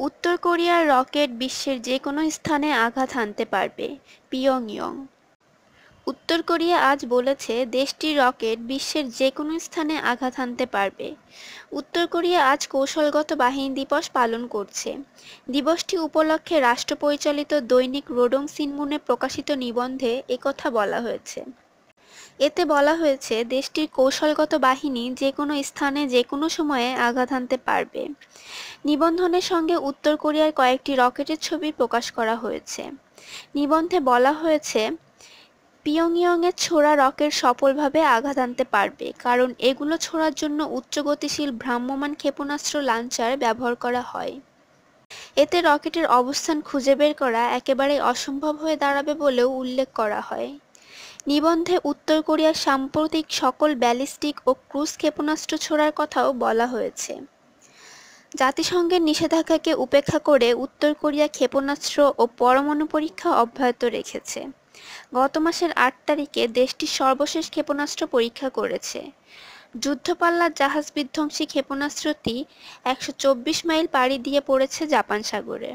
উত্তর কোরিয়ার রকেট বিশ্বের যে কোনো স্থানে আঘাত হানতে পারবে, পিয়ংইয়ং। উত্তর কোরিয়া আজ বলেছে দেশটির রকেট বিশ্বের যে কোনো স্থানে আঘাত হানতে পারবে। উত্তর কোরিয়া আজ কৌশলগত বাহিনী দিবস পালন করছে। দিবসটি উপলক্ষে রাষ্ট্র পরিচালিত দৈনিক রোডং সিনমুনে প্রকাশিত নিবন্ধে একথা বলা হয়েছে। এতে বলা হয়েছে, দেশটির কৌশলগত বাহিনী যে কোনো স্থানে যে কোনো সময়ে আঘাত হানতে পারবে। নিবন্ধনের সঙ্গে উত্তর কোরিয়ার কয়েকটি রকেটের ছবি প্রকাশ করা হয়েছে। নিবন্ধে বলা হয়েছে, পিয়ংইয়ংয়ের ছোড়া রকেট সফলভাবে আঘাত আনতে পারবে, কারণ এগুলো ছোড়ার জন্য উচ্চ গতিশীল ভ্রাম্যমাণ ক্ষেপণাস্ত্র লাঞ্চার ব্যবহার করা হয়। এতে রকেটের অবস্থান খুঁজে বের করা একেবারেই অসম্ভব হয়ে দাঁড়াবে বলেও উল্লেখ করা হয়। নিবন্ধে উত্তর কোরিয়ার সাম্প্রতিক সকল ব্যালিস্টিক ও ক্রুজ ক্ষেপণাস্ত্র ছোড়ার কথাও বলা হয়েছে। জাতিসংঘের নিষেধাজ্ঞাকে উপেক্ষা করে উত্তর কোরিয়া ক্ষেপণাস্ত্র ও পরমাণু পরীক্ষা অব্যাহত রেখেছে। গত মাসের আট তারিখে দেশটির সর্বশেষ ক্ষেপণাস্ত্র পরীক্ষা করেছে। যুদ্ধপাল্লার জাহাজ বিধ্বংসী ক্ষেপণাস্ত্রটি একশো চব্বিশ মাইল পাড়ি দিয়ে পড়েছে জাপান সাগরে।